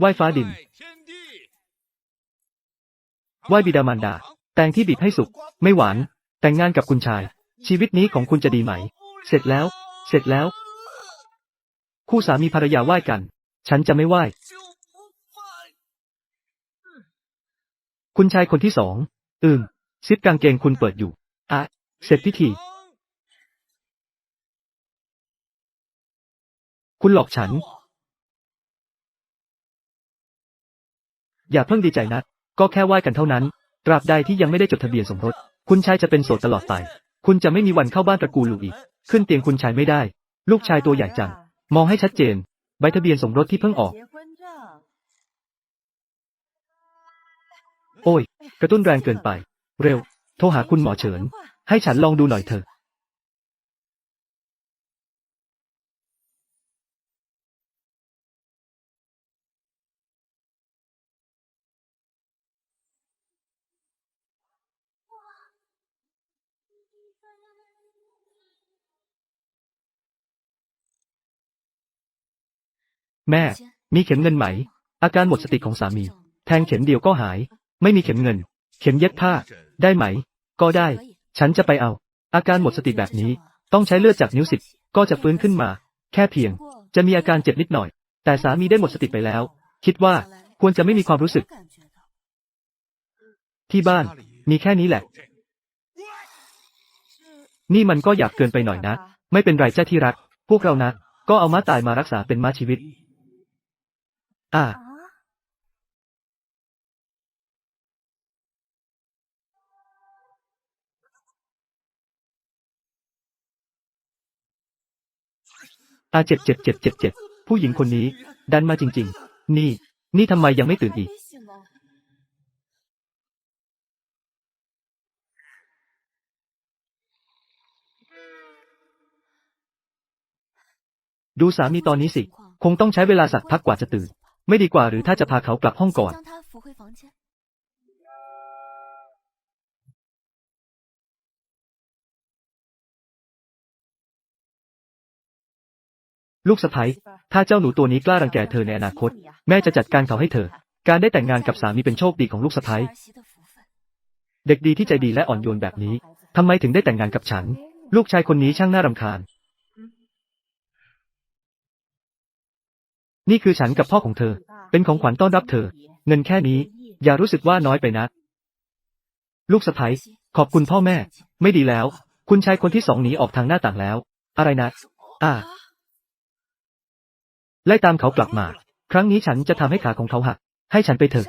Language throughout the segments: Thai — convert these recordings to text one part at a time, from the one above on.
ไหว้ฟ้าดิน ไหว้บิดามารดา แตงที่บีบให้สุก ไม่หวาน แต่งงานกับคุณชาย ชีวิตนี้ของคุณจะดีไหม เสร็จแล้ว เสร็จแล้ว คู่สามีภรรยาไหว้กัน ฉันจะไม่ไหว้ คุณชายคนที่สอง อืมซิปกางเกงคุณเปิดอยู่ อะ เสร็จพิธี คุณหลอกฉัน อย่าเพิ่งดีใจนะ ก็แค่ไหว้กันเท่านั้น ตราบใดที่ยังไม่ได้จดทะเบียนสมรส คุณชายจะเป็นโสดตลอดไป คุณจะไม่มีวันเข้าบ้านตระกูลลูอีก ขึ้นเตียงคุณชายไม่ได้ ลูกชายตัวใหญ่จัง มองให้ชัดเจน ใบทะเบียนสมรสที่เพิ่งออก โอ้ย กระตุ้นแรงเกินไป เร็ว โทรหาคุณหมอเฉิน ให้ฉันลองดูหน่อยเถอะ แม่ มีเข็มเงินไหม อาการหมดสติของสามี แทงเข็มเดียวก็หาย ไม่มีเข็มเงิน เข็มเย็บผ้า ได้ไหม ก็ได้ ฉันจะไปเอา อาการหมดสติแบบนี้ ต้องใช้เลือดจากนิ้วสิบ ก็จะฟื้นขึ้นมา แค่เพียง จะมีอาการเจ็บนิดหน่อย แต่สามีได้หมดสติไปแล้ว คิดว่า ควรจะไม่มีความรู้สึก ที่บ้าน มีแค่นี้แหละ นี่มันก็อยากเกินไปหน่อยนะ ไม่เป็นไรเจ้าที่รัก พวกเรานะ ก็เอาม้าตายมารักษาเป็นม้าชีวิต อะอาเจ็ดเจ็ดเจ็ดเจ็ดเจ็ดผู้หญิงคนนี้ ดันมาจริง ๆ นี่ นี่ทำไมยังไม่ตื่นอีก ดูสามีตอนนี้สิ คงต้องใช้เวลาสักพักกว่าจะตื่น ไม่ดีกว่าหรือถ้าจะพาเขากลับห้องก่อน ลูกสะใภ้ถ้าเจ้าหนูตัวนี้กล้ารังแกเธอในอนาคต แม่จะจัดการเขาให้เธอ การได้แต่งงานกับสามีเป็นโชคดีของลูกสะใภ้เด็กดีที่ใจดีและอ่อนโยนแบบนี้ทำไมถึงได้แต่งงานกับฉัน ลูกชายคนนี้ช่างน่ารำคาญ นี่คือฉันกับพ่อของเธอ เป็นของขวัญต้อนรับเธอ เงินแค่นี้ อย่ารู้สึกว่าน้อยไปนะ ลูกสะใภ้ขอบคุณพ่อแม่ ไม่ดีแล้ว คุณชายคนที่สองหนีออกทางหน้าต่างแล้ว อะไรนะ อ่า ไล่ตามเขากลับมา ครั้งนี้ฉันจะทำให้ขาของเขาหัก ให้ฉันไปเถอะ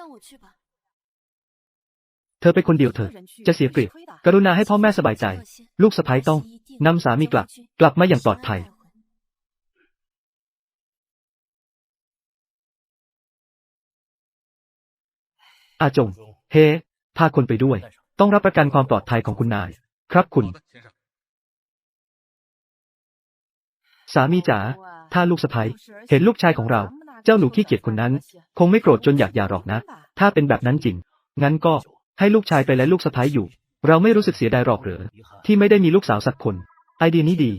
เธอเป็นคนเดียวเธอ จะเสียเปรียบ กรุณาให้พ่อแม่สบายใจ ลูกสะใภ้ต้องนำสามีกลับ กลับมาอย่างปลอดภัย อาจง เฮ พาคนไปด้วย ต้องรับประกันความปลอดภัยของคุณนาย ครับคุณ สามีจ๋า ถ้าลูกสะใภ้เห็นลูกชายของเรา เจ้าหนูขี้เกียจคนนั้น คงไม่โกรธจนอยากหย่าหรอกนะ ถ้าเป็นแบบนั้นจริง งั้นก็ให้ลูกชายไปและลูกสะใภ้อยู่ เราไม่รู้สึกเสียดายหรอกหรือที่ไม่ได้มีลูกสาวสักคน ไอเดียนี้ดี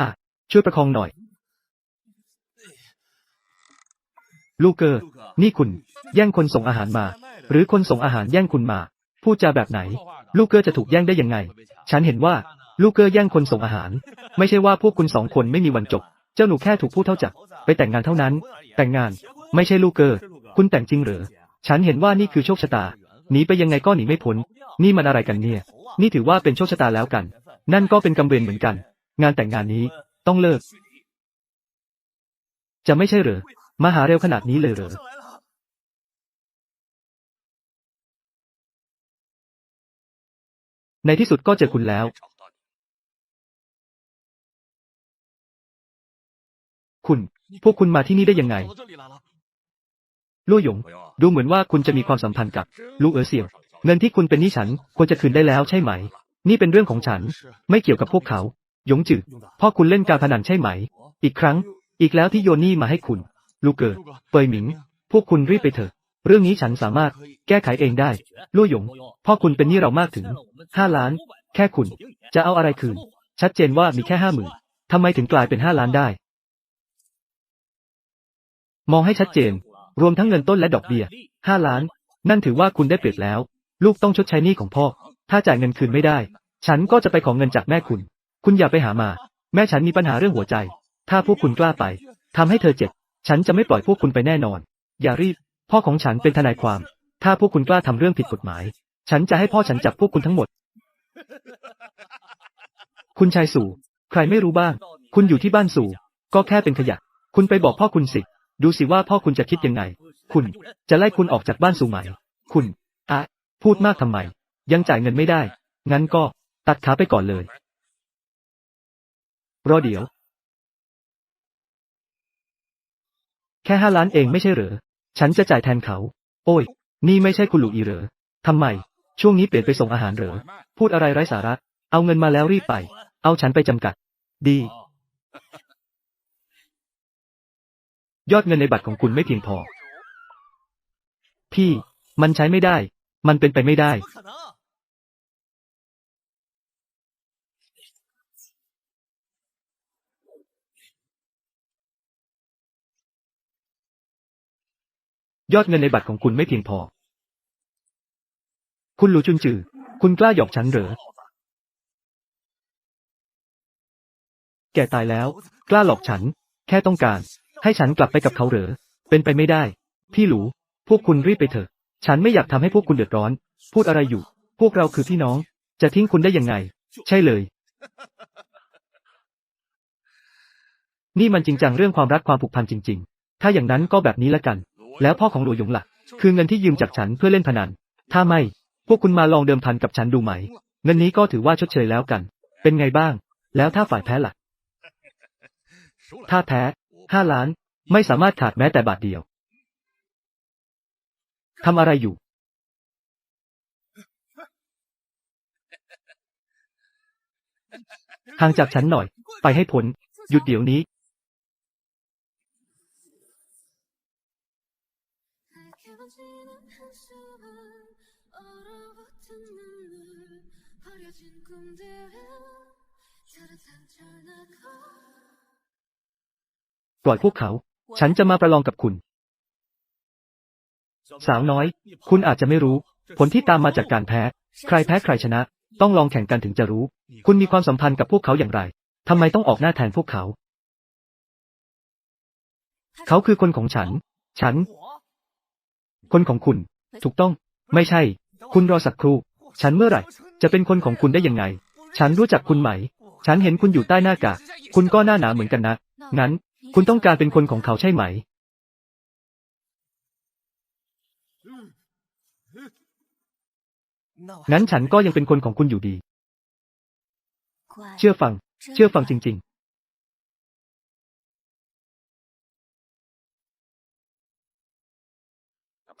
อะช่วยประคองหน่อย ลูกเกอร์ นี่คุณ แย่งคนส่งอาหารมา หรือคนส่งอาหารแย่งคุณมา พูดจาแบบไหน ลูกเกอร์จะถูกแย่งได้ยังไง ฉันเห็นว่า ลูกเกอร์แย่งคนส่งอาหาร ไม่ใช่ว่าพวกคุณสองคนไม่มีวันจบ เจ้าหนูแค่ถูกผู้เท่าจับไปแต่งงานเท่านั้น แต่งงาน ไม่ใช่ลูกเกอร์ คุณแต่งจริงหรือ ฉันเห็นว่านี่คือโชคชะตา หนีไปยังไงก็หนีไม่พ้น นี่มันอะไรกันเนี่ย นี่ถือว่าเป็นโชคชะตาแล้วกัน นั่นก็เป็นกำเวรเหมือนกัน งานแต่งงานนี้ ต้องเลิก จะไม่ใช่หรือ มาหาเร็วขนาดนี้เลยเหรอในที่สุดก็เจอคุณแล้ว คุณ พวกคุณมาที่นี่ได้ยังไงลู่หยง ดูเหมือนว่าคุณจะมีความสัมพันธ์กับลูกเอ๋อเสี่ยว เงินที่คุณเป็นหนี้ฉันควรจะคืนได้แล้วใช่ไหม นี่เป็นเรื่องของฉัน ไม่เกี่ยวกับพวกเขา หยงจืดพ่อคุณเล่นการพนันใช่ไหม อีกครั้ง อีกแล้วที่โยนหนี้มาให้คุณ ลูกเอ๋อเปยหมิง พวกคุณรีบไปเถอะ เรื่องนี้ฉันสามารถแก้ไขเองได้ลู่หยง พ่อคุณเป็นหนี้เรามากถึงห้าล้าน แค่คุณ จะเอาอะไรคืน ชัดเจนว่ามีแค่ห้าหมื่นทำไมถึงกลายเป็นห้าล้านได้ มองให้ชัดเจน รวมทั้งเงินต้นและดอกเบี้ยห้าล้าน นั่นถือว่าคุณได้เปรียบแล้ว ลูกต้องชดใช้หนี้ของพ่อ ถ้าจ่ายเงินคืนไม่ได้ ฉันก็จะไปขอเงินจากแม่คุณ คุณอย่าไปหามา แม่ฉันมีปัญหาเรื่องหัวใจ ถ้าพวกคุณกล้าไปทำให้เธอเจ็บ ฉันจะไม่ปล่อยพวกคุณไปแน่นอน อย่ารีบ พ่อของฉันเป็นทนายความ ถ้าพวกคุณกล้าทำเรื่องผิดกฎหมาย ฉันจะให้พ่อฉันจับพวกคุณทั้งหมด คุณชายสู่ ใครไม่รู้บ้าง คุณอยู่ที่บ้านสู่ ก็แค่เป็นขยะ คุณไปบอกพ่อคุณสิ ดูสิว่าพ่อคุณจะคิดยังไง คุณจะไล่คุณออกจากบ้านสู่ไหม คุณอะพูดมากทำไม ยังจ่ายเงินไม่ได้ งั้นก็ตัดขาไปก่อนเลย รอเดี๋ยว แค่ห้าล้านเองไม่ใช่เหรอ ฉันจะจ่ายแทนเขา โอ้ย นี่ไม่ใช่คุณหลูอีเหรอทำไม ช่วงนี้เปลี่ยนไปส่งอาหารเหรอ พูดอะไรไร้สาระ เอาเงินมาแล้วรีบไป เอาฉันไปจำกัด ดี ยอดเงินในบัตรของคุณไม่เพียงพอ พี่ มันใช้ไม่ได้ มันเป็นไปไม่ได้ ยอดเงินในบัตรของคุณไม่เพียงพอ คุณหลูจุนจือ คุณกล้าหยอกฉันเหรอ แกตายแล้ว กล้าหลอกฉัน แค่ต้องการ ให้ฉันกลับไปกับเขาเหรอ เป็นไปไม่ได้ พี่หลู พวกคุณรีบไปเถอะ ฉันไม่อยากทำให้พวกคุณเดือดร้อน พูดอะไรอยู่ พวกเราคือพี่น้อง จะทิ้งคุณได้ยังไง ใช่เลย นี่มันจริงจังเรื่องความรักความผูกพันจริง ๆ ถ้าอย่างนั้นก็แบบนี้ละกัน แล้วพ่อของหลัวหยงล่ะ คือเงินที่ยืมจากฉันเพื่อเล่นพนัน ถ้าไม่ พวกคุณมาลองเดิมพันกับฉันดูไหม เงินนี้ก็ถือว่าชดเชยแล้วกัน เป็นไงบ้าง แล้วถ้าฝ่ายแพ้ล่ะ ถ้าแพ้ห้าล้าน ไม่สามารถขาดแม้แต่บาทเดียวทำอะไรอยู่ ห่างจากฉันหน่อย ไปให้พ้น หยุดเดี๋ยวนี้ 밝게 번지는 한숨은 얼어붙은 눈물 버려진 꿈들은 차례상 전하고 ปล่อยพวกเขา ฉันจะมาประลองกับคุณ สาวน้อย คุณอาจจะไม่รู้ ผลที่ตามมาจากการแพ้ ใครแพ้ใครชนะ ต้องลองแข่งกันถึงจะรู้ คุณมีความสัมพันธ์กับพวกเขาอย่างไร ทำไมต้องออกหน้าแทนพวกเขา เขาคือคนของฉัน ฉัน คนของคุณ ถูกต้อง ไม่ใช่ คุณรอสักครู่ ฉันเมื่อไหร่ จะเป็นคนของคุณได้ยังไง ฉันรู้จักคุณไหม ฉันเห็นคุณอยู่ใต้หน้ากาก คุณก็หน้าหนาเหมือนกันนะ งั้น คุณต้องการเป็นคนของเขาใช่ไหม งั้นฉันก็ยังเป็นคนของคุณอยู่ดี เชื่อฟัง เชื่อฟังจริง ๆ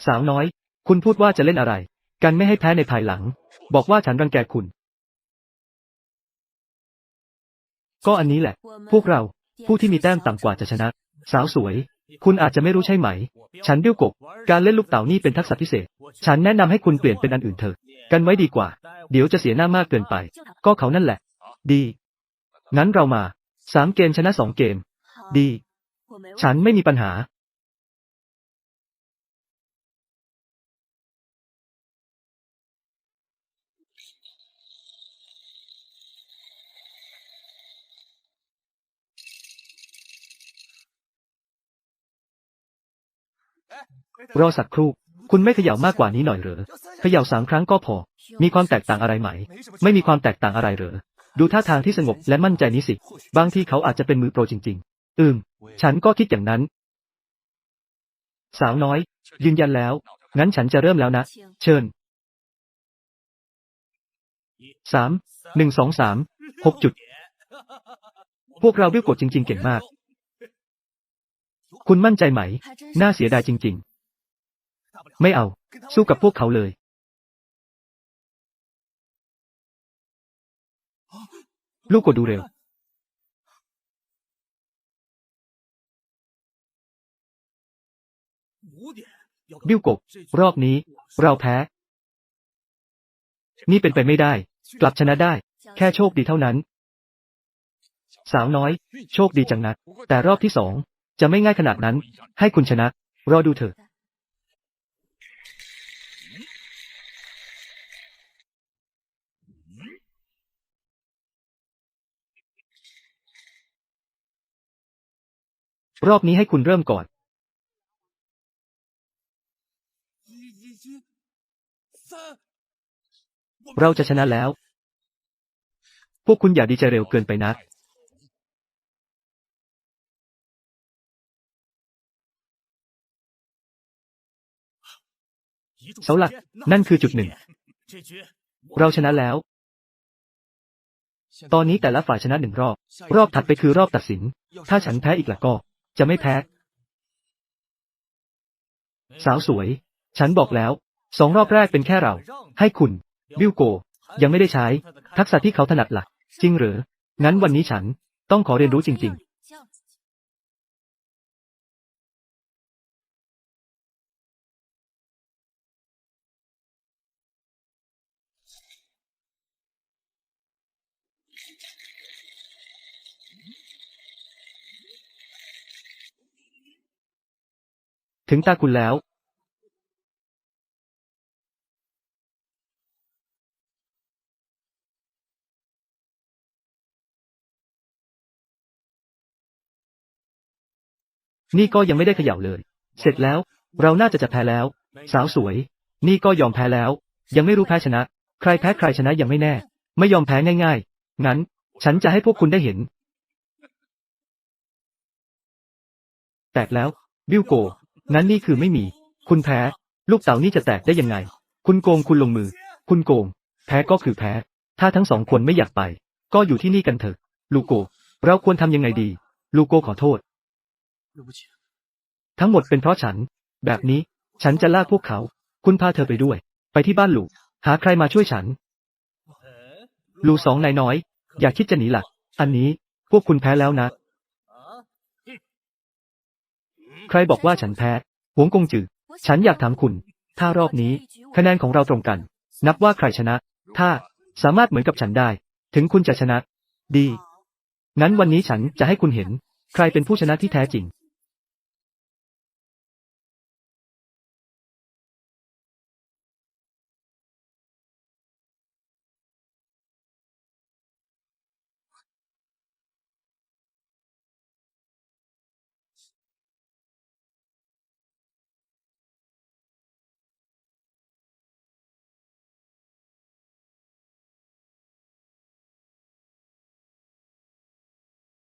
สาวน้อย คุณพูดว่าจะเล่นอะไร กันไม่ให้แพ้ในภายหลัง บอกว่าฉันรังแกคุณ ก็อันนี้แหละ พวกเรา ผู้ที่มีแต้มต่ำกว่าจะชนะ สาวสวย คุณอาจจะไม่รู้ใช่ไหม ฉันดิ้วกบ การเล่นลูกเต๋านี่เป็นทักษะพิเศษ ฉันแนะนำให้คุณเปลี่ยนเป็นอันอื่นเถอะ กันไว้ดีกว่า เดี๋ยวจะเสียหน้ามากเกินไป ก็เขานั่นแหละ ดี งั้นเรามา สามเกมชนะสองเกม ดี ฉันไม่มีปัญหา รอสักครู่ คุณไม่เขย่ามากกว่านี้หน่อยเหรอ เขย่าสามครั้งก็พอ มีความแตกต่างอะไรไหม ไม่มีความแตกต่างอะไรเหรอ ดูท่าทางที่สงบและมั่นใจนี้สิ บางทีเขาอาจจะเป็นมือโปรจริง ๆ อืม ฉันก็คิดอย่างนั้น สาวน้อย ยืนยันแล้ว งั้นฉันจะเริ่มแล้วนะ เชิญสาม หนึ่งสองสาม หกจุด พวกเราด้วยกดจริง ๆ เก่งมาก คุณมั่นใจไหม น่าเสียดายจริง ๆ ไม่เอา สู้กับพวกเขาเลย ลูกกดดูเร็ว บิ้วกบรอบนี้ เราแพ้ นี่เป็นไปไม่ได้ กลับชนะได้ แค่โชคดีเท่านั้น สาวน้อย โชคดีจังนัก แต่รอบที่สอง จะไม่ง่ายขนาดนั้น ให้คุณชนะ รอดูเถอะ รอบนี้ให้คุณเริ่มก่อน เราจะชนะแล้ว พวกคุณอย่าดีใจเร็วเกินไปนัก เสาหลัก นั่นคือจุดหนึ่ง เราชนะแล้ว ตอนนี้แต่ละฝ่ายชนะหนึ่งรอบ รอบถัดไปคือรอบตัดสิน ถ้าฉันแพ้อีกละก็ จะไม่แพ้ สาวสวย ฉันบอกแล้ว สองรอบแรกเป็นแค่เรา ให้คุณ บิวโก ยังไม่ได้ใช้ ทักษะที่เขาถนัดหลัก จริงหรือ งั้นวันนี้ฉัน ต้องขอเรียนรู้จริง ๆ ถึงตาคุณแล้ว นี่ก็ยังไม่ได้เขย่าเลย เสร็จแล้ว เราน่าจะจะแพ้แล้ว สาวสวย นี่ก็ยอมแพ้แล้ว ยังไม่รู้แพ้ชนะ ใครแพ้ใครชนะยังไม่แน่ ไม่ยอมแพ้ง่าย ๆ งั้น ฉันจะให้พวกคุณได้เห็น แตกแล้ว บิวโก งั้นนี่คือไม่มี คุณแพ้ ลูกเต๋านี่จะแตกได้ยังไง คุณโกงคุณลงมือ คุณโกง แพ้ก็คือแพ้ ถ้าทั้งสองคนไม่อยากไป ก็อยู่ที่นี่กันเถอะ ลูโก เราควรทำยังไงดี ลูโกขอโทษ ทั้งหมดเป็นเพราะฉัน แบบนี้ ฉันจะลากพวกเขา คุณพาเธอไปด้วย ไปที่บ้านลูกหาใครมาช่วยฉัน ลูสองนายน้อย อย่าคิดจะหนีหลัก อันนี้ พวกคุณแพ้แล้วนะ ใครบอกว่าฉันแพ้ หวงกงจือ ฉันอยากถามคุณ ถ้ารอบนี้ คะแนนของเราตรงกัน นับว่าใครชนะ ถ้าสามารถเหมือนกับฉันได้ ถึงคุณจะชนะ ดี งั้นวันนี้ฉันจะให้คุณเห็น ใครเป็นผู้ชนะที่แท้จริง